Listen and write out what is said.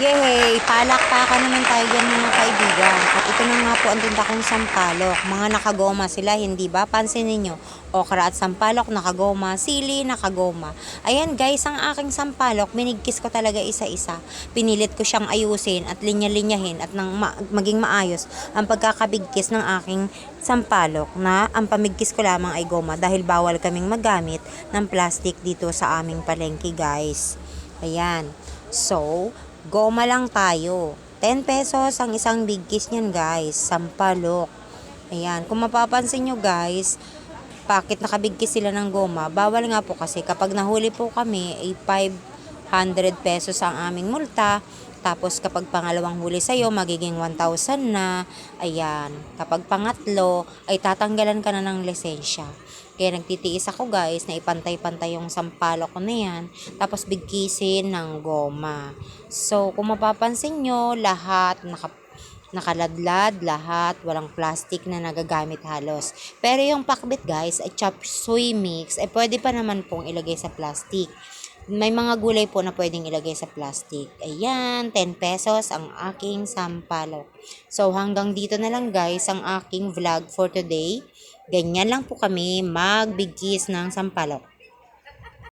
Yehey! Palakpakan naman tayo dyan mga kaibigan. At ito na nga po ang tinda kong sampalok. Mga nakagoma sila, hindi ba? Pansinin nyo. Okra at sampalok, nakagoma. Sili, nakagoma. Ayan guys, ang aking sampalok, minigkis ko talaga isa-isa. Pinilit ko siyang ayusin at linya-linyahin at nang ma- maging maayos ang pagkakabigkis ng aking sampalok na ang pamigkis ko lamang ay goma dahil bawal kaming magamit ng plastic dito sa aming palengke guys. Ayan. So, goma lang tayo. 10 pesos ang isang big kiss niyan guys. Sampalok. Ayan. Kung mapapansin nyo guys, bakit nakabigkis sila ng goma? Bawal nga po kasi kapag nahuli po kami ay 500 pesos ang aming multa. Tapos kapag pangalawang huli sa'yo, magiging 1,000 na. Ayan. Kapag pangatlo, ay tatanggalan ka na ng lisensya. Kaya nagtitiis ako guys na ipantay-pantay yung sampalo ko na yan. Tapos bigkisin ng goma. So kung mapapansin nyo, lahat naka, nakaladlad, lahat, walang plastic na nagagamit halos. Pero yung pakbit guys, ay chop suey mix, ay pwede pa naman pong ilagay sa plastic. May mga gulay po na pwedeng ilagay sa plastic. Ayan, 10 pesos ang aking sampalok. So hanggang dito na lang guys ang aking vlog for today. Ganyan lang po kami magbigkis ng sampalok.